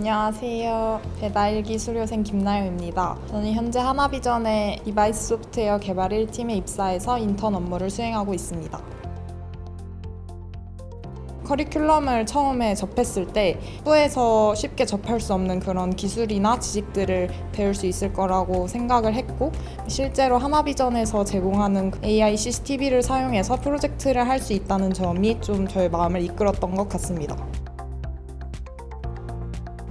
안녕하세요. 배달기 수료생 김나영입니다. 저는 현재 하나비전의 디바이스 소프트웨어 개발 1팀에 입사해서 인턴 업무를 수행하고 있습니다. 커리큘럼을 처음에 접했을 때 학부에서 쉽게 접할 수 없는 그런 기술이나 지식들을 배울 수 있을 거라고 생각을 했고 실제로 하나비전에서 제공하는 AI CCTV를 사용해서 프로젝트를 할 수 있다는 점이 좀 저의 마음을 이끌었던 것 같습니다.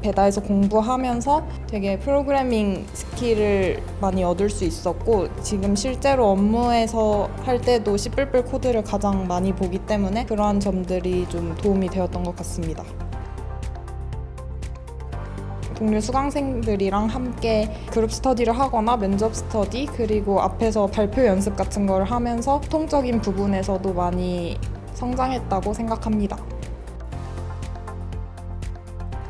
배다에서 공부하면서 되게 프로그래밍 스킬을 많이 얻을 수 있었고 지금 실제로 업무에서 할 때도 C++ 코드를 가장 많이 보기 때문에 그러한 점들이 좀 도움이 되었던 것 같습니다. 동료 수강생들이랑 함께 그룹 스터디를 하거나 면접 스터디 그리고 앞에서 발표 연습 같은 걸 하면서 통적인 부분에서도 많이 성장했다고 생각합니다.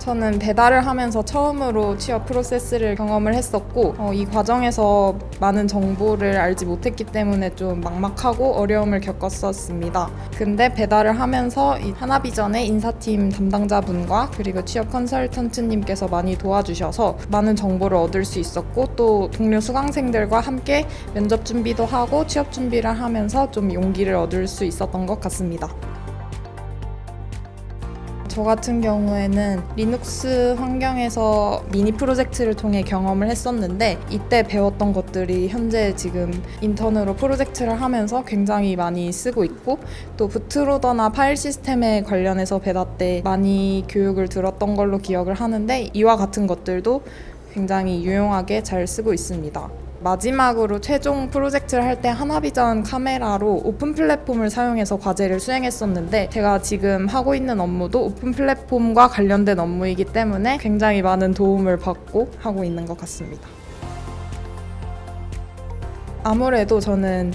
저는 배달을 하면서 처음으로 취업 프로세스를 경험을 했었고 어, 이 과정에서 많은 정보를 알지 못했기 때문에 좀 막막하고 어려움을 겪었었습니다. 근데 배달을 하면서 이 하나비전의 인사팀 담당자분과 그리고 취업 컨설턴트님께서 많이 도와주셔서 많은 정보를 얻을 수 있었고 또 동료 수강생들과 함께 면접 준비도 하고 취업 준비를 하면서 좀 용기를 얻을 수 있었던 것 같습니다. 저 같은 경우에는 리눅스 환경에서 미니 프로젝트를 통해 경험을 했었는데 이때 배웠던 것들이 현재 지금 인턴으로 프로젝트를 하면서 굉장히 많이 쓰고 있고 또 부트로더나 파일 시스템에 관련해서 베다 때 많이 교육을 들었던 걸로 기억을 하는데 이와 같은 것들도 굉장히 유용하게 잘 쓰고 있습니다. 마지막으로 최종 프로젝트를 할 때 하나비전 카메라로 오픈 플랫폼을 사용해서 과제를 수행했었는데 제가 지금 하고 있는 업무도 오픈 플랫폼과 관련된 업무이기 때문에 굉장히 많은 도움을 받고 하고 있는 것 같습니다. 아무래도 저는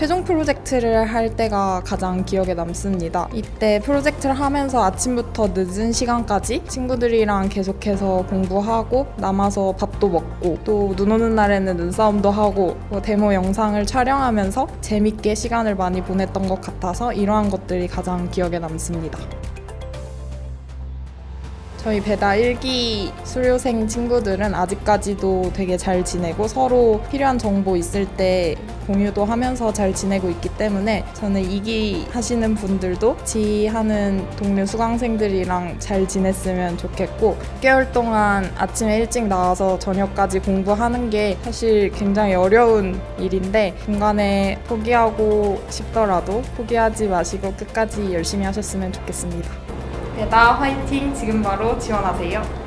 최종 프로젝트를 할 때가 가장 기억에 남습니다. 이때 프로젝트를 하면서 아침부터 늦은 시간까지 친구들이랑 계속해서 공부하고 남아서 밥도 먹고 또 눈 오는 날에는 눈싸움도 하고 뭐 데모 영상을 촬영하면서 재밌게 시간을 많이 보냈던 것 같아서 이러한 것들이 가장 기억에 남습니다. 저희 배다 1기 수료생 친구들은 아직까지도 되게 잘 지내고 서로 필요한 정보 있을 때 공유도 하면서 잘 지내고 있기 때문에 저는 2기 하시는 분들도 지하는 동료 수강생들이랑 잘 지냈으면 좋겠고 6개월 동안 아침에 일찍 나와서 저녁까지 공부하는 게 사실 굉장히 어려운 일인데 중간에 포기하고 싶더라도 포기하지 마시고 끝까지 열심히 하셨으면 좋겠습니다. 배다 화이팅 지금 바로 지원하세요.